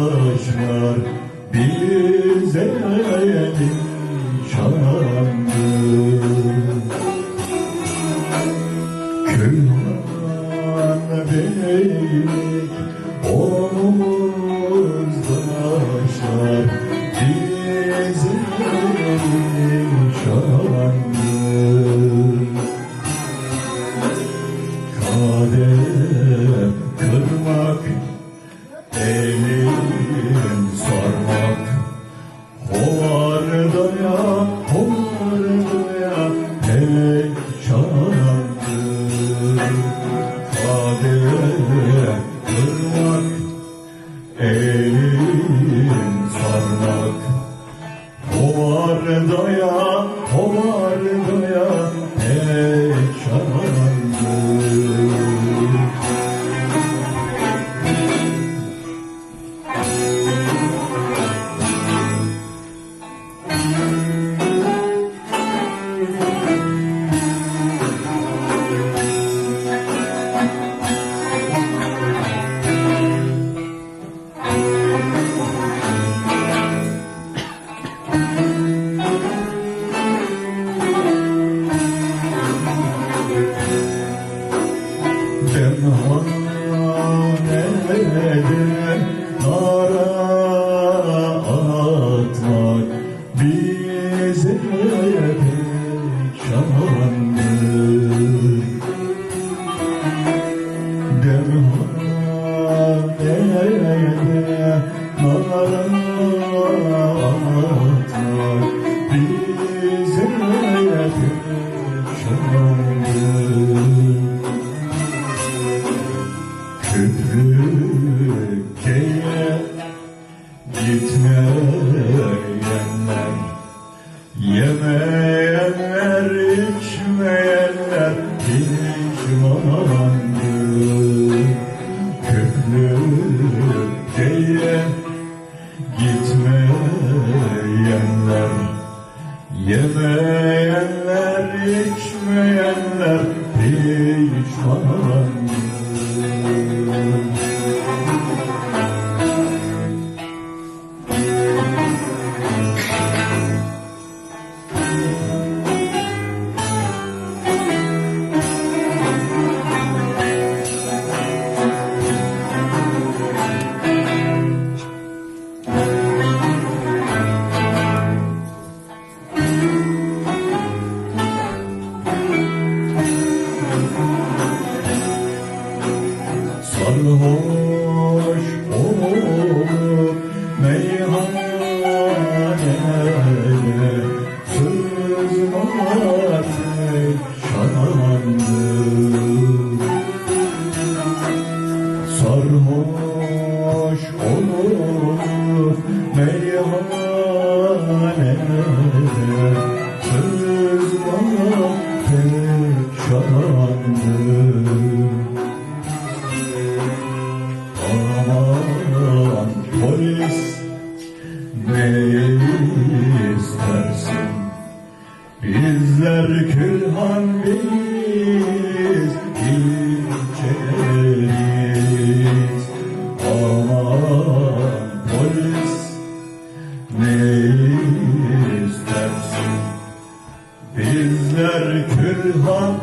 Omuzdaşlar bize çalandı Külhan Beylik Cenhaneden nara atmak bize pek şandır. Cenhaneden nara gitmeyenler Yemeyenler, içmeyenler pişmandır Köprüye gitmeyenler Yemeyenler, içmeyenler pişmandır sızmak pek şandır. Aman polis ne istersin? Bizler külhan biz külhan